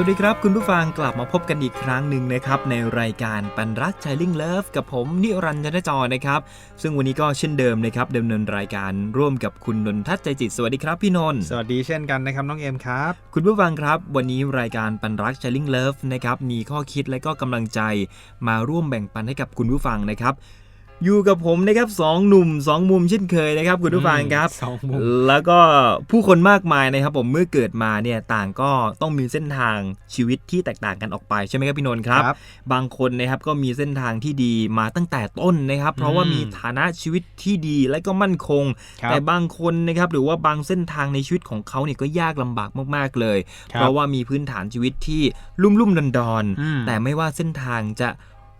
วัสดีครับ คุณผู้ฟังกลับมาพบกันอีกครั้งหนึ่งนะครับ ในรายการปันรัก Chiling Love กับผมนิรันดร์จจรนะครับ ซึ่งวันนี้ก็เช่นเดิมนะครับดำเนินรายการร่วมกับคุณนนทัศน์ใจจิตสวัสดีครับพี่นนท์สวัสดีเช่นกันนะครับน้องเอ็มครับ คุณผู้ฟังครับ วันนี้รายการปันรัก Chiling Love นะครับมีข้อคิดและก็กำลังใจมาร่วมแบ่งปันให้กับคุณผู้ฟังนะครับ อยู่กับผมนะครับสองหนุ่มสองมุมเช่นเคยนะครับคุณผู้ฟังครับสองมุมแล้วก็ผู้คนมากมายนะครับ ผมเมื่อเกิดมาเนี่ยต่างก็ต้องมีเส้นทางชีวิตที่แตกต่างกันออกไปใช่ไหมครับพี่นนท์ครับครับบางคนนะครับก็มีเส้นทางที่ดีมาตั้งแต่ต้นนะครับ เพราะว่าอืมมีฐานะชีวิตที่ดีและก็มั่นคงครับแต่บางคนนะครับหรือว่าบางเส้นทางในชีวิตของเขาเนี่ยก็ยากลำบากมากๆเลยครับเพราะว่ามีพื้นฐานชีวิตที่ลุ่มลุ่มดอนดอนๆอืมแต่ไม่ว่าเส้นทางจะ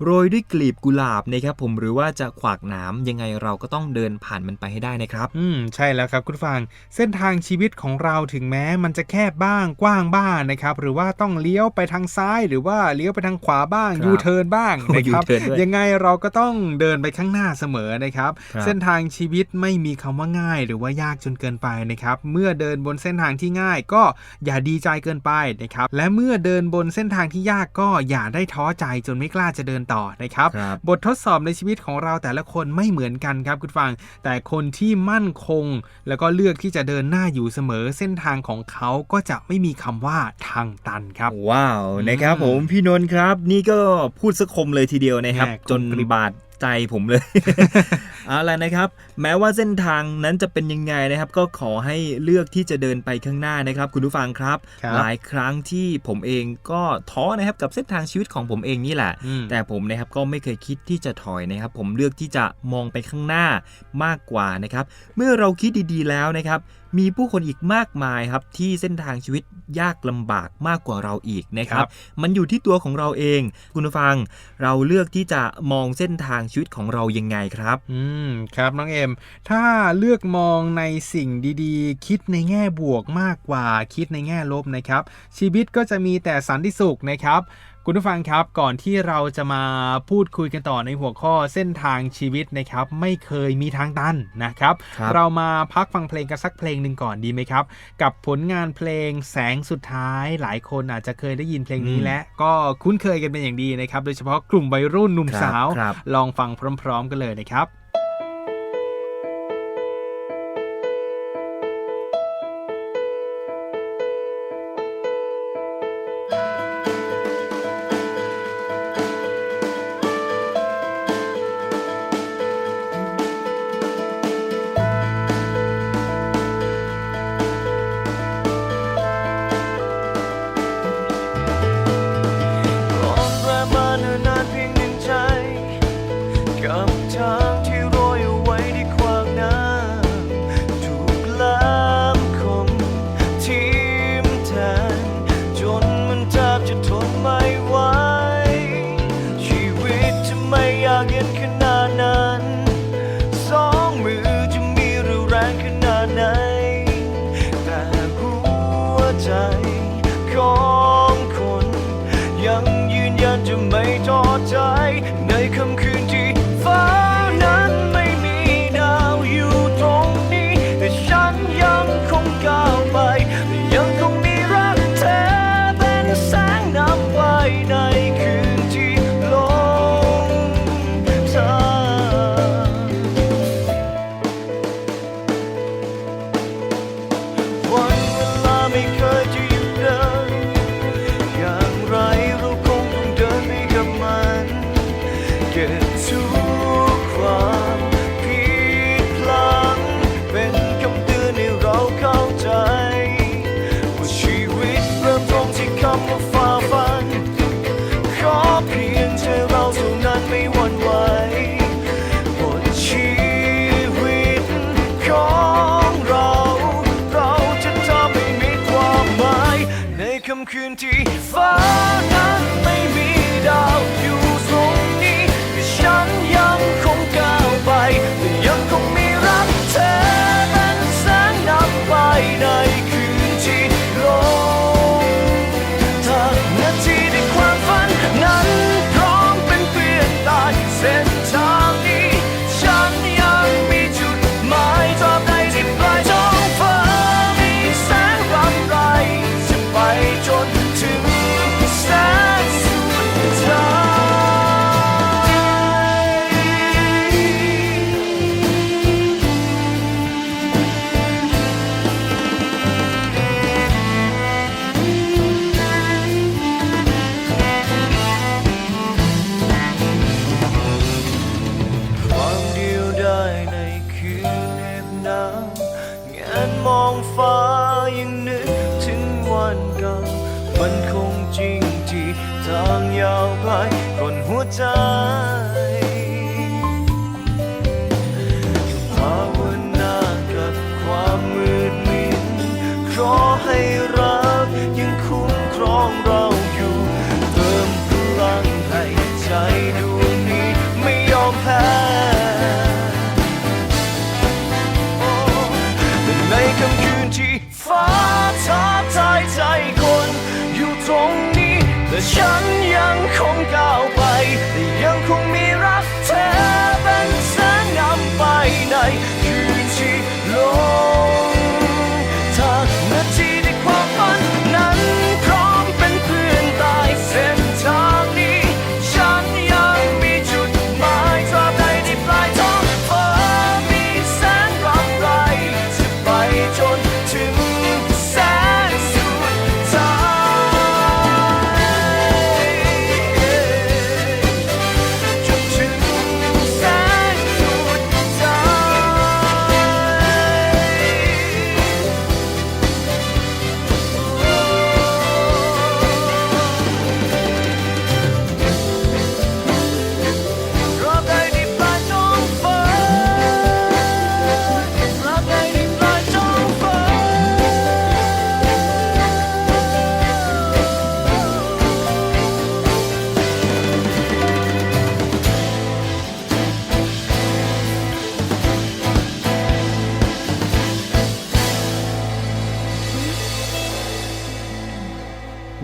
โรยด้วยกลีบกุหลาบนะครับผมหรือว่าจะขวากหน้ำยังไงเราก็ต้องเดินผ่านมันไปให้ได้นะครับ อืมใช่แล้วครับคุณผู้ฟัง เส้นทางชีวิตของเราถึงแม้มันจะแคบบ้างกว้างบ้างนะครับ หรือว่าต้องเลี้ยวไปทางซ้ายหรือว่าเลี้ยวไปทางขวาบ้างครับยูเทิร์นบ้างโอ้นะครับ U-turn ด้วยยังไงเราก็ต้องเดินไปข้างหน้าเสมอนะครับครับเส้นทางชีวิตไม่มีคำว่าง่าย หรือว่ายากจนเกินไปนะครับ เมื่อเดินบนเส้นทางที่ง่าย ก็อย่าดีใจเกินไปนะครับ และเมื่อเดินบนเส้นทางที่ยากก็อย่าได้ท้อใจจนไม่กล้าจะเดินต่อนะครับครับบททดสอบในชีวิตของเราแต่ละคนไม่เหมือนกันครับคุณฟัง แต่คนที่มั่นคง แล้วก็เลือกที่จะเดินหน้าอยู่เสมอเส้นทางของเขาก็จะไม่มีคำว่าทางตันครับ ว้าวนะครับอืมผมพี่นนท์ครับ นี่ก็พูดสะคมเลยทีเดียวนะครับแหม่จนกรุบบาด ใจผมเลย เอาล่ะนะครับ แม้ว่าเส้นทางนั้นจะเป็นยังไงนะครับ ก็ขอให้เลือกที่จะเดินไปข้างหน้านะครับ คุณผู้ฟังครับ ครับหลายครั้งที่ผมเองก็ท้อนะครับกับเส้นทางชีวิตของผมเองนี่แหละ อืม แต่ผมนะครับก็ไม่เคยคิดที่จะถอยนะครับ ผมเลือกที่จะมองไปข้างหน้ามากกว่านะครับ เมื่อเราคิดดีๆแล้วนะครับ มีผู้คนอีกมากมายครับที่เส้นทางชีวิตยากลำบากมากกว่าเราอีกนะครับ มันอยู่ที่ตัวของเราเอง คุณผู้ฟัง เราเลือกที่จะมองเส้นทางชีวิตของเรายังไงครับ อืมครับน้องเอ็มถ้าเลือกมองในสิ่งดีๆ คิดในแง่บวกมากกว่าคิดในแง่ลบนะครับ ชีวิตก็จะมีแต่สันติสุขนะครับ คุณผู้ฟังครับก่อนที่เราจะมาพูดคุยกันต่อในหัวข้อเส้นทางชีวิตนะครับ ไม่เคยมีทางตันนะครับครับเรามาพักฟังเพลงกันสักเพลงหนึ่งก่อนดีไหมครับ กับผลงานเพลงแสงสุดท้ายหลายคนอาจจะเคยได้ยินเพลงนี้อืมและก็คุ้นเคยกันเป็นอย่างดีนะครับ โดยเฉพาะกลุ่มวัยรุ่นหนุ่มครับสาวครับลองฟังพร้อม ๆ กันเลยนะครับ 20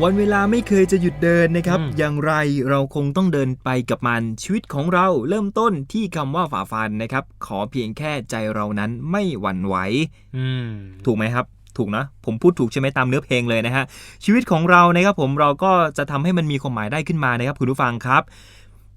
วันเวลาไม่เคยจะหยุดเดินนะครับอืมอย่างไรเราคงต้องเดินไปกับมันชีวิตของเราเริ่มต้นที่คำว่าฝ่าฟันนะครับ ขอเพียงแค่ใจเรานั้นไม่หวั่นไหวอืมถูกไหมครับ ถูกนะ ผมพูดถูกใช่ไหมตามเนื้อเพลงเลยนะฮะชีวิตของเรานะครับผมเราก็จะทำให้มันมีความหมายได้ขึ้นมานะครับคุณผู้ฟังครับ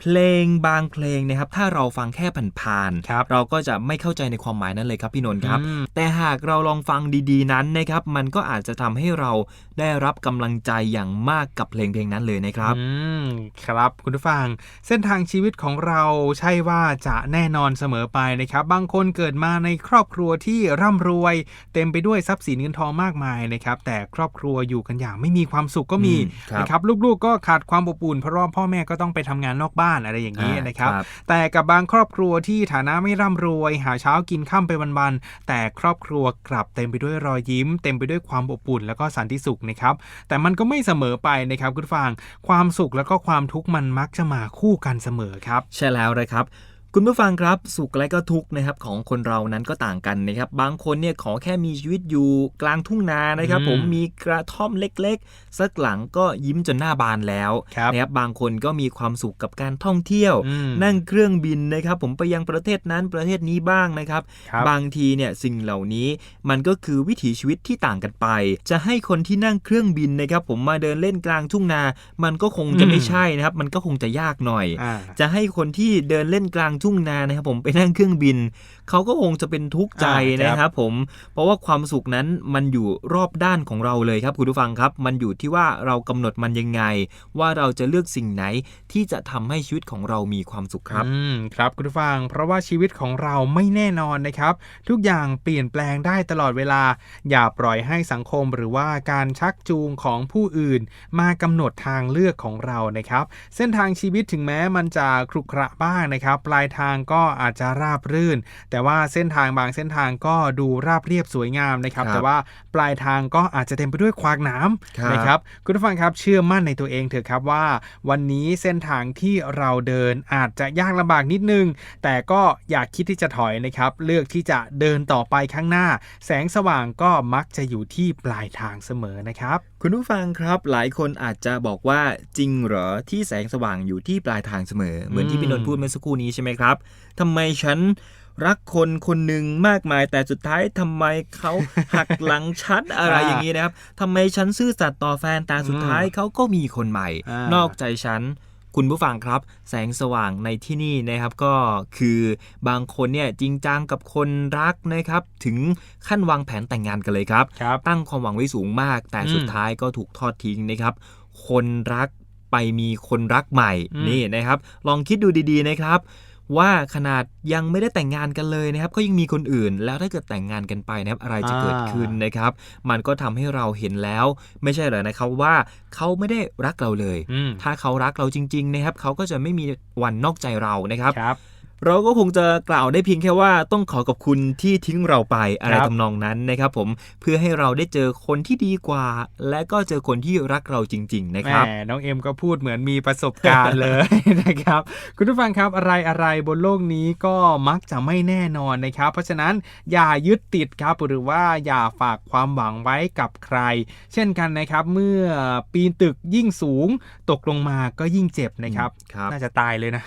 เพลงบางเพลงนะครับถ้าเราฟังแค่ผ่านครับๆเราก็จะไม่เข้าใจในความหมายนั้นเลยครับพี่นนท์ครับอืมแต่หากเราลองฟังดีๆนั้นนะครับมันก็อาจจะทำให้เราได้รับกำลังใจอย่างมากกับเพลงเพลงนั้นเลยนะครับอืมครับคุณผู้ฟัง เส้นทางชีวิตของเราใช่ว่าจะแน่นอนเสมอไปนะครับ บางคนเกิดมาในครอบครัวที่ร่ำรวย เต็มไปด้วยทรัพย์สินเงินทองมากมายนะครับแต่ครอบครัวอยู่กันอย่างไม่มีความสุขก็มีอืมครับนะครับลูกๆก็ขาดความอบอุ่นเพราะว่าพ่อแม่ก็ต้องไปทำงานนอกบ้านอะไรอย่างนี้อ่านะครับครับ แต่กับบางครอบครัวที่ฐานะไม่ร่ำรวย หาเช้ากินข้ามไปวันๆแต่ครอบครัวกลับเต็มไปด้วยรอยยิ้ม เต็มไปด้วยความอบอุ่นแล้วก็สันติสุขนะครับ แต่มันก็ไม่เสมอไปนะครับคุณผู้ฟัง ความสุขแล้วก็ความทุกข์มันมักจะมาคู่กันเสมอครับ ใช่แล้วนะครับ คุณผู้ฟังครับสุขและก็ทุกข์นะครับของคนเรานั้นก็ต่างกันนะครับบางคนเนี่ยขอแค่มีชีวิตอยู่กลางทุ่งนานะครับอืมผมมีกระท่อมเล็กๆ สักหลังก็ยิ้มจนหน้าบานแล้วครับนะครับบางคนก็มีความสุขกับการท่องเที่ยวอืมนั่งเครื่องบินนะครับ ผมไปยังประเทศนั้นประเทศนี้บ้างนะครับครับบางทีเนี่ยสิ่งเหล่านี้มันก็คือวิถีชีวิตที่ต่างกันไป จะให้คนที่นั่งเครื่องบินนะครับ ผมมาเดินเล่นกลางทุ่งนา มันก็คงจะไม่ใช่นะครับ มันก็คงจะยากหน่อยอ่าจะให้คนที่เดินเล่นกลางทุ่งุ่งนานะครับผมไปนั่งเครื่องบิน เขาก็คงจะเป็นทุกข์ใจอ่าครับนะครับผม เพราะว่าความสุขนั้นมันอยู่รอบด้านของเราเลยครับคุณผู้ฟังครับ มันอยู่ที่ว่าเรากำหนดมันยังไง ว่าเราจะเลือกสิ่งไหนที่จะทำให้ชีวิตของเรามีความสุขครับอืมครับคุณผู้ฟัง เพราะว่าชีวิตของเราไม่แน่นอนนะครับ ทุกอย่างเปลี่ยนแปลงได้ตลอดเวลา อย่าปล่อยให้สังคมหรือว่าการชักจูงของผู้อื่น มากำหนดทางเลือกของเรานะครับ เส้นทางชีวิตถึงแม้มันจะครุขระบ้างนะครับ ปลายายทางก็อาจจะราบรื่น แต่ว่าเส้นทางบางเส้นทางก็ดูราบเรียบสวยงามนะครับครับแต่ว่าปลายทางก็อาจจะเต็มไปด้วยขวากหน้ครับำนะครับคุณผู้ฟังครับเชื่อมั่นในตัวเองเถอะครับว่า วันนี้เส้นทางที่เราเดินอาจจะยากลำบากนิดนึง แต่ก็อย่าคิดที่จะถอยนะครับ เลือกที่จะเดินต่อไปข้างหน้า แสงสว่างก็มักจะอยู่ที่ปลายทางเสมอนะครับ คุณผู้ฟังครับหลายคนอาจจะบอกว่าจริงเหรอที่แสงสว่างอยู่ที่ปลายทางเสมอ เหมือนที่พี่นนท์พูดเมื่อสักครู่นี้ใช่ไหมครับทำไมฉัน รักคนคนหนึ่งมากมาย แต่สุดท้ายทำไมเขาหักหลังฉันอะไรอ่าอย่างนี้นะครับทำไมฉันซื่อสัตย์ต่อแฟนแต่สุดท้ายเขาก็มีคนใหม่อ่านนอกใจฉันคุณผู้ฟังครับ แสงสว่างในที่นี่นะครับก็คือบางคนเนี่ยจริงจังกับคนรักนะครับ ถึงขั้นวางแผนแต่งงานกันเลยครับครับตั้งความหวังไว้สูงมาก แต่อืมสุดท้ายก็ถูกทอดทิ้งนะครับ คนรักไปมีคนรักใหม่อืมนี่นะครับ ลองคิดดูดีๆนะครับ ว่าขนาดยังไม่ได้แต่งงานกันเลยนะครับ ก็ยังมีคนอื่น แล้วถ้าเกิดแต่งงานกันไปนะครับอะไรจะเกิดขึ้นนะครับ มันก็ทำให้เราเห็นแล้ว ไม่ใช่เหรอนะครับว่าเขาไม่ได้รักเราเลยอืมถ้าเขารักเราจริง ๆ นะครับ เขาก็จะไม่มีวันนอกใจเรานะครับครับ เราก็คงจะกล่าวได้เพียงแค่ว่าต้องขอขอบคุณที่ทิ้งเราไปอะไรครับทำนองนั้นนะครับผมเพื่อให้เราได้เจอคนที่ดีกว่า และก็เจอคนที่รักเราจริง ๆ นะครับแหมน้องเอ็มก็พูดเหมือนมีประสบการณ์เลยนะครับ คุณผู้ฟังครับอะไรอะไรบนโลกนี้ก็มักจะไม่แน่นอนนะครับ เพราะฉะนั้นอย่ายึดติดครับหรือว่าอย่าฝากความหวังไว้กับใคร เช่นกันนะครับ เมื่อปีนตึกยิ่งสูง ตกลงมาก็ยิ่งเจ็บนะครับครับน่าจะตายเลยนะ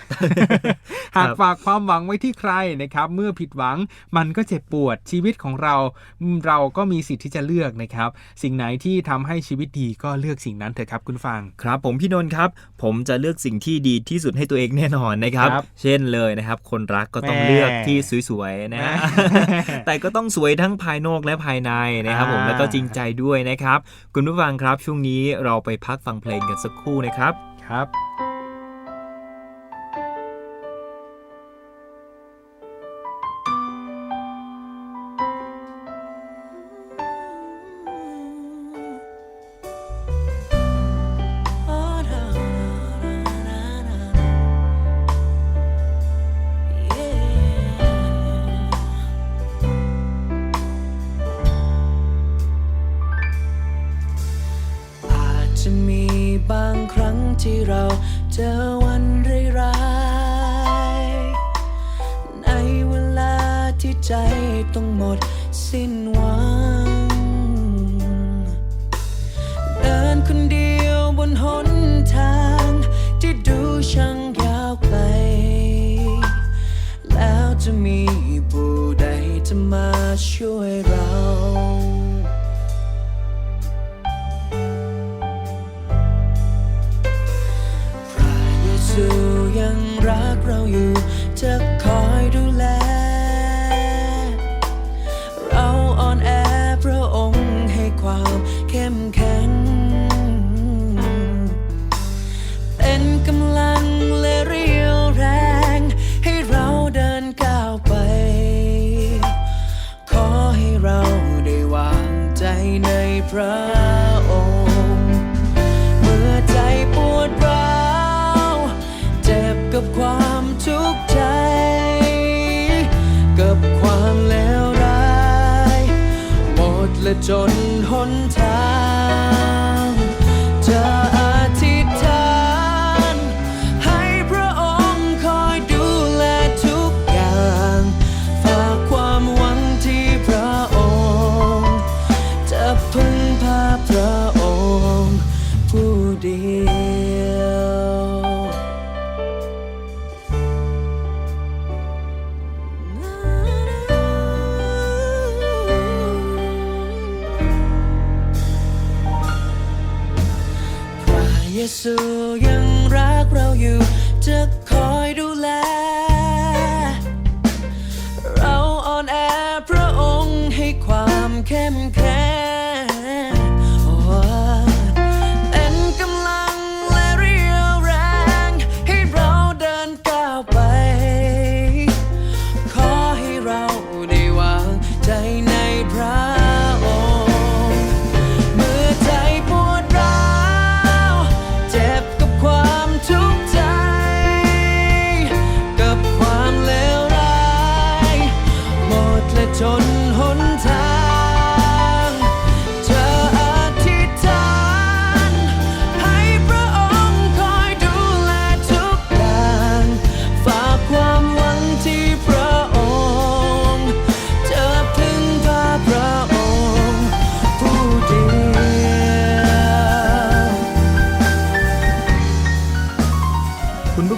หากฝากความหวังไว้ที่ใครนะครับ เมื่อผิดหวังมันก็เจ็บปวดชีวิตของเราอืมเราก็มีสิทธิ์ที่จะเลือกนะครับ สิ่งไหนที่ทำให้ชีวิตดีก็เลือกสิ่งนั้นเถอะครับคุณผู้ฟังครับ ผมพี่นนท์ครับ ผมจะเลือกสิ่งที่ดีที่สุดให้ตัวเองแน่นอนนะครับครับเช่นเลยนะครับ คนรักก็ต้องแม่เลือกที่สวยๆนะฮะแม่แต่ก็ต้องสวยทั้งภายนอกและภายในนะครับ ผมอ่าแล้วก็จริงใจด้วยนะครับ คุณผู้ฟังครับช่วงนี้เราไปพักฟังเพลงกันสักครู่นะครับครับ ใจต้องหมดสิ้นหวัง เดินคนเดียวบนหนทางที่ดูช่างยาวไกล แล้วจะมีผู้ใดจะมาช่วยเรา จนหนทาง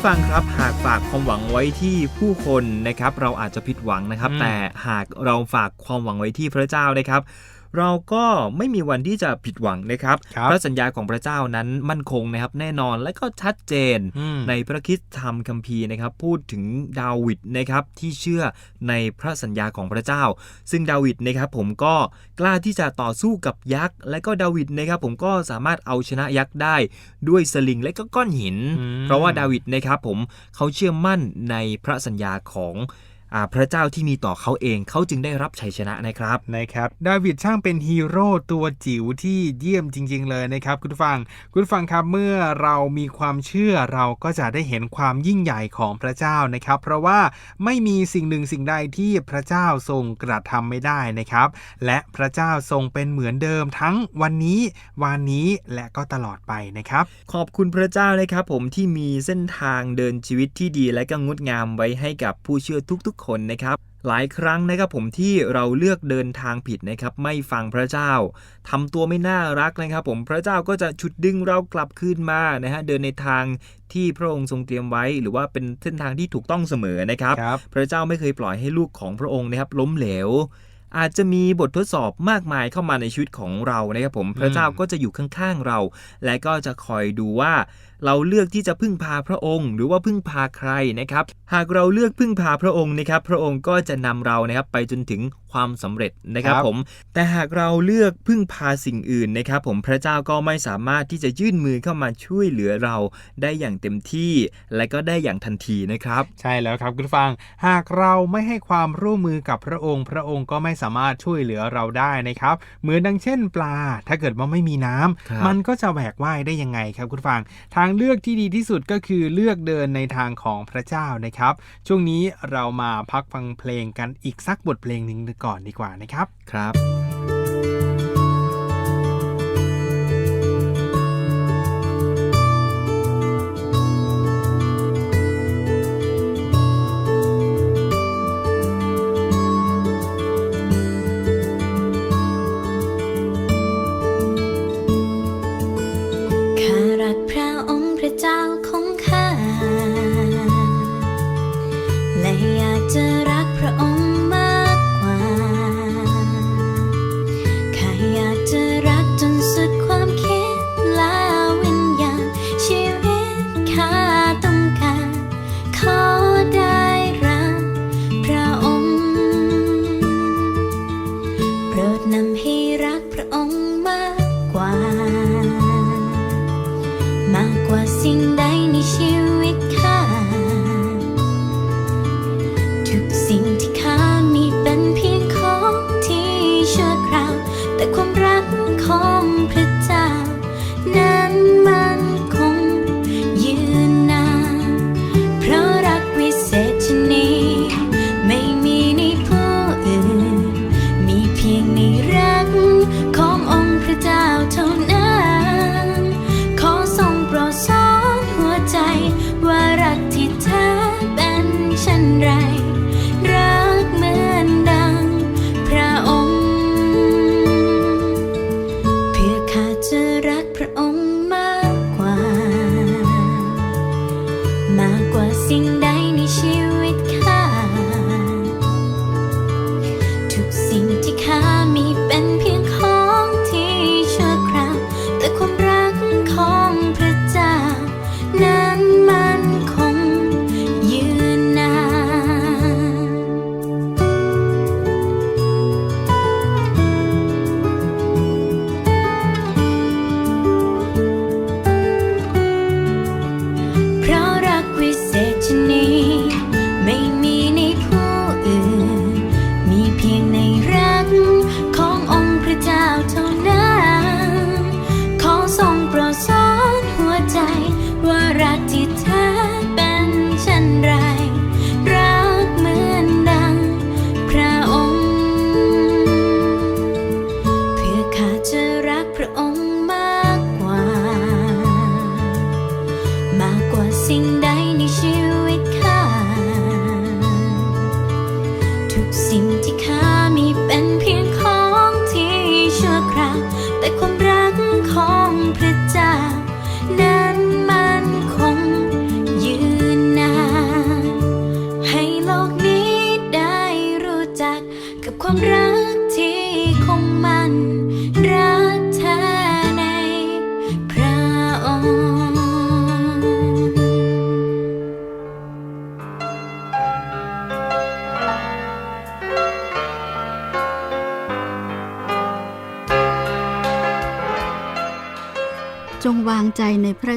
ฟังครับหากฝากความหวังไว้ที่ผู้คนนะครับ เราอาจจะผิดหวังนะครับอืมแต่หากเราฝากความหวังไว้ที่พระเจ้านะครับ เราก็ไม่มีวันที่จะผิดหวังนะครับครับพระสัญญาของพระเจ้านั้นมั่นคงนะครับ แน่นอนและก็ชัดเจนอืมในพระคริสตธรรมคัมภีร์นะครับ พูดถึงดาวิดนะครับที่เชื่อในพระสัญญาของพระเจ้า ซึ่งดาวิดนะครับผมก็กล้าที่จะต่อสู้กับยักษ์ และก็ดาวิดนะครับผมก็สามารถเอาชนะยักษ์ได้ ด้วยสลิงและก็ก้อนหินอืมเพราะว่าดาวิดนะครับผมเขาเชื่อมั่นในพระสัญญาของอา พระเจ้าที่มีต่อเขาเองเขาจึงได้รับชัยชนะนะครับนะครับดาวิดช่างเป็นฮีโร่ตัวจิ๋วที่เยี่ยมจริง ๆ เลยนะครับคุณผู้ฟังคุณผู้ฟังครับเมื่อเรามีความเชื่อเราก็จะได้เห็นความยิ่งใหญ่ของพระเจ้านะครับ เพราะว่าไม่มีสิ่งหนึ่งสิ่งใดที่พระเจ้าทรงกระทำไม่ได้นะครับ และพระเจ้าทรงเป็นเหมือนเดิมทั้งวันนี้วันนี้และก็ตลอดไปนะครับ ขอบคุณพระเจ้านะครับ ผมที่มีเส้นทางเดินชีวิตที่ดีและก็งดงามไว้ให้กับผู้เชื่อทุกๆคนนะครับ หลายครั้งนะครับผมที่เราเลือกเดินทางผิดนะครับไม่ฟังพระเจ้าทำตัวไม่น่ารักนะครับผมพระเจ้าก็จะฉุดดึงเรากลับคืนมานะฮะเดินในทางที่พระองค์ทรงเตรียมไว้ หรือว่าเป็นเส้นทางที่ถูกต้องเสมอนะครับครับพระเจ้าไม่เคยปล่อยให้ลูกของพระองค์นะครับล้มเหลวอาจจะมีบททดสอบมากมายเข้ามาในชีวิตของเรานะครับผมพระเจ้าก็จะอยู่ข้างๆเรา และก็จะคอยดูว่าเราเลือกที่จะพึ่งพาพระองค์ หรือว่าพึ่งพาใครนะครับ หากเราเลือกพึ่งพาพระองค์นะครับ พระองค์ก็จะนำเรานะครับไปจนถึงความสำเร็จนะครับครับผม แต่หากเราเลือกพึ่งพาสิ่งอื่นนะครับ ผมพระเจ้าก็ไม่สามารถที่จะยื่นมือเข้ามาช่วยเหลือเราได้อย่างเต็มที่ และก็ได้อย่างทันทีนะครับ ใช่แล้วครับคุณผู้ฟัง หากเราไม่ให้ความร่วมมือกับพระองค์ พระองค์ก็ไม่สามารถช่วยเหลือเราได้นะครับ เหมือนดังเช่น ปลา ถ้าเกิดว่าไม่มีน้ำครับมันก็จะแหวกว่ายได้ยังไงครับคุณผู้ฟังทางเลือกที่ดีที่สุดก็คือเลือกเดินในทางของพระเจ้านะครับ ช่วงนี้เรามาพักฟังเพลงกันอีกสักบทเพลงหนึ่งก่อนดีกว่านะครับ ครับ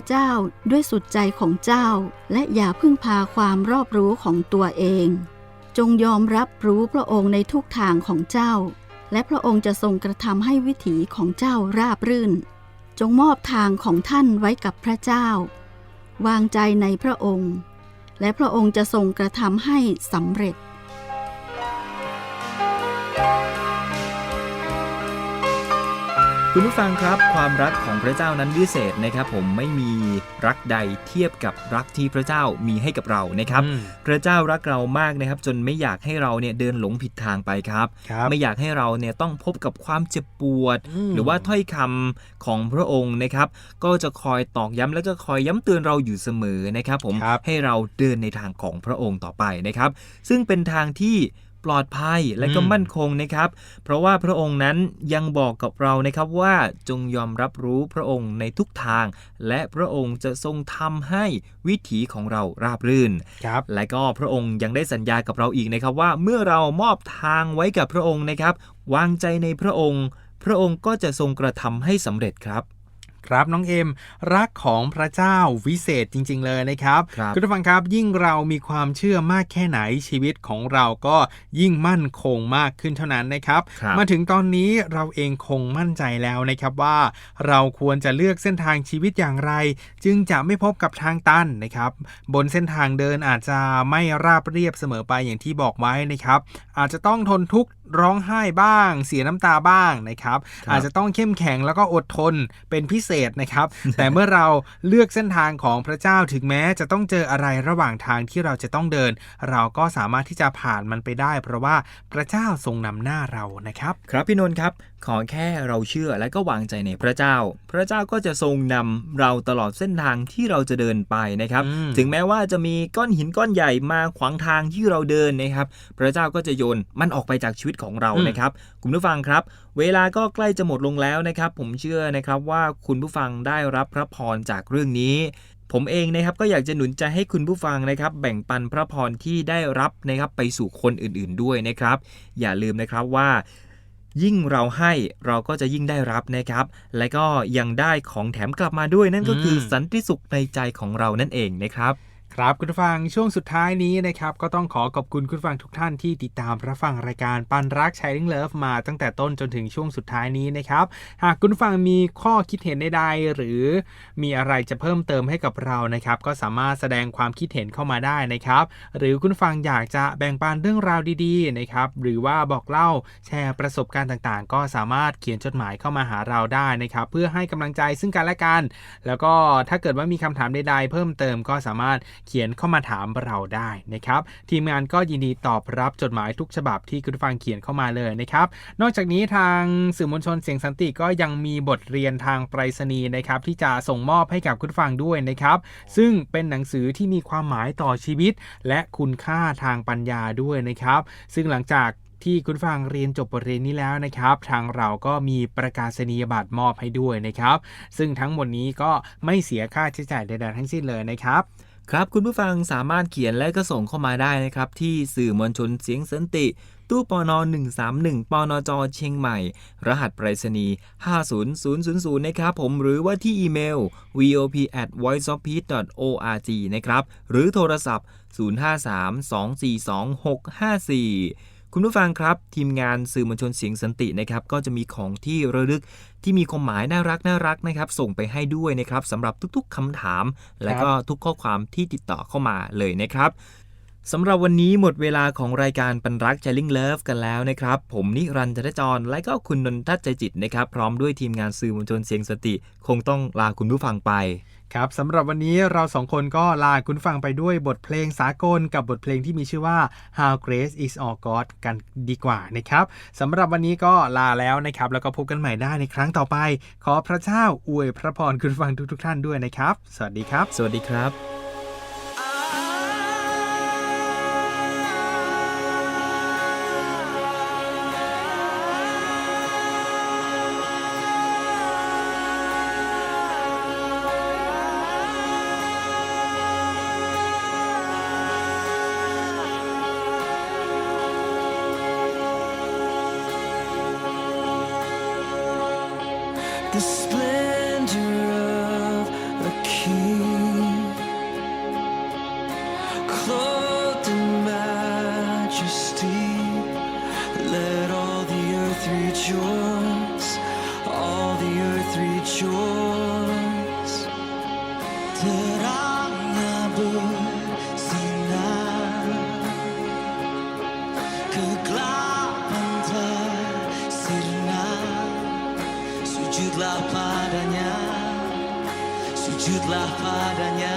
เจ้าด้วยสุดใจของเจ้า และอย่าพึ่งพาความรอบรู้ของตัวเอง จงยอมรับรู้พระองค์ในทุกทางของเจ้า และพระองค์จะทรงกระทำให้วิถีของเจ้าราบรื่น จงมอบทางของท่านไว้กับพระเจ้า วางใจในพระองค์ และพระองค์จะทรงกระทำให้สำเร็จ คุณผู้ฟังครับ ความรักของพระเจ้านั้นวิเศษนะครับผมไม่มีรักใดเทียบกับรักที่พระเจ้ามีให้กับเรานะครับอืมพระเจ้ารักเรามากนะครับ จนไม่อยากให้เราเนี่ยเดินหลงผิดทางไปครับครับไม่อยากให้เราเนี่ยต้องพบกับความเจ็บปวดอืมหรือว่าถ้อยคำของพระองค์นะครับ ก็จะคอยตอกย้ำและก็คอยย้ำเตือนเราอยู่เสมอนะครับ ผมครับให้เราเดินในทางของพระองค์ต่อไปนะครับ ซึ่งเป็นทางที่ ปลอดภัยและก็อืมมั่นคงนะครับ เพราะว่าพระองค์นั้นยังบอกกับเรานะครับว่าจงยอมรับรู้พระองค์ในทุกทาง และพระองค์จะทรงทำให้วิถีของเราราบรื่นครับและก็พระองค์ยังได้สัญญากับเราอีกนะครับว่าเมื่อเรามอบทางไว้กับพระองค์นะครับ วางใจในพระองค์ พระองค์ก็จะทรงกระทำให้สำเร็จครับ ครับน้องเอ็มรักของพระเจ้าวิเศษจริง ๆ เลยนะครับครับณผู้ฟังครับยิ่งเรามีความเชื่อมากแค่ไหนชีวิตของเราก็ยิ่งมั่นคงมากขึ้นเท่านั้นนะครับครับมาถึงตอนนี้เราเองคงมั่นใจแล้วนะครับว่า เราควรจะเลือกเส้นทางชีวิตอย่างไร จึงจะไม่พบกับทางตันนะครับ บนเส้นทางเดินอาจจะไม่ราบเรียบเสมอไปอย่างที่บอกไว้นะครับ อาจจะต้องทนทุกข์ร้องไห้บ้าง เสียน้ำตาบ้างนะครับครับอาจจะต้องเข้มแข็งแล้วก็อดทนเป็นพิเศษนะครับ แต่เมื่อเราเลือกเส้นทางของพระเจ้าถึงแม้จะต้องเจออะไรระหว่างทางที่เราจะต้องเดิน เราก็สามารถที่จะผ่านมันไปได้ เพราะว่าพระเจ้าทรงนำหน้าเรานะครับ ครับพี่นนท์ครับ ขอแค่เราเชื่อและก็วางใจในพระเจ้า พระเจ้าก็จะทรงนำเราตลอดเส้นทางที่เราจะเดินไปนะครับอืมถึงแม้ว่าจะมีก้อนหินก้อนใหญ่มาขวางทางที่เราเดินนะครับ พระเจ้าก็จะโยนมันออกไปจากชีวิตของเรานะครับคุณผู้ฟังครับ เวลาก็ใกล้จะหมดลงแล้วนะครับ ผมเชื่อนะครับว่าคุณผู้ฟังได้รับพระพรจากเรื่องนี้ ผมเองนะครับก็อยากจะหนุนใจให้คุณผู้ฟังนะครับ แบ่งปันพระพรที่ได้รับนะครับไปสู่คนอื่นๆด้วยนะครับ อย่าลืมนะครับว่ายิ่งเราให้เราก็จะยิ่งได้รับนะครับ และก็ยังได้ของแถมกลับมาด้วยนั่นก็คืออมสันติสุขในใจของเรานั่นเองนะครับ ครับคุณผู้ฟังช่วงสุดท้ายนี้นะครับก็ต้องขอขอบคุณคุณฟังทุกท่านที่ติดตามรับฟังรายการปันรัก Sharing Love มาตั้งแต่ต้นจนถึงช่วงสุดท้ายนี้นะครับหากคุณฟังมีข้อคิดเห็นใดๆหรือมีอะไรจะเพิ่มเติมให้กับเรานะครับก็สามารถแสดงความคิดเห็นเข้ามาได้นะครับ หรือคุณฟังอยากจะแบ่งปันเรื่องราวดีๆนะครับหรือว่าบอกเล่าแชร์ประสบการณ์ต่างๆ ก็สามารถเขียนจดหมายเข้ามาหาเราได้นะครับเพื่อให้กำลังใจซึ่งกันและกัน แล้วก็ถ้าเกิดว่ามีคำถามใดๆ เพิ่มเติมก็สามารถเขียนเข้ามาถามเราได้นะครับ ทีมงานก็ยินดีตอบรับจดหมายทุกฉบับที่คุณผู้ฟังเขียนเข้ามาเลยนะครับ นอกจากนี้ทางสื่อมวลชนเสียงสันติก็ยังมีบทเรียนทางไปรษณีย์นะครับที่จะส่งมอบให้กับคุณผู้ฟังด้วยนะครับ ซึ่งเป็นหนังสือที่มีความหมายต่อชีวิต และคุณค่าทางปัญญาด้วยนะครับ ซึ่งหลังจากที่คุณฟังเรียนจบบทเรียนนี้แล้วนะครับ ทางเราก็มีประกาศนียบัตรมอบให้ด้วยนะครับ ซึ่งทั้งหมดนี้ก็ไม่เสียค่าใช้จ่ายใดๆทั้งสิ้นเลยนะครับ ครับคุณผู้ฟังสามารถเขียนและก็ส่งเข้ามาได้นะครับที่สื่อมวลชนเสียงสันติ ตู้ปน131ปนจเชียงใหม่ รหัสไปรษณีย์50000 นะครับผมหรือว่าที่อีเมล vop at voiceofpeace org นะครับหรือโทรศัพท์ 053-242-654 คุณผู้ฟังครับ ทีมงานสื่อมวลชนเสียงสันตินะครับก็จะมีของที่ระลึกที่มีความหมายน่ารักน่ารักนะครับ ส่งไปให้ด้วยนะครับสำหรับทุกๆคำถาม และก็ทุกข้อความที่ติดต่อเข้ามาเลยนะครับสำหรับวันนี้หมดเวลาของรายการปันรัก Chilling Love กันแล้วนะครับ ผมนิรันดร์ธจร และก็คุณนนทัศน์ใจจิตนะครับ พร้อมด้วยทีมงานสื่อมวลชนเสียงสติ คงต้องลาคุณผู้ฟังไป ครับสำหรับวันนี้เราสองคนก็ลาคุณฟังไปด้วยบทเพลงสากลกับบทเพลงที่มีชื่อว่า How Grace is All God กันดีกว่านะครับสำหรับวันนี้ก็ลาแล้วนะครับ แล้วก็พบกันใหม่ได้ในครั้งต่อไป ขอพระเจ้าอวยพระพรคุณฟังทุกทท่านด้วยนะครับ สวัสดีครับ สวัสดีครับ sujudlah padanya. Sujudlah padanya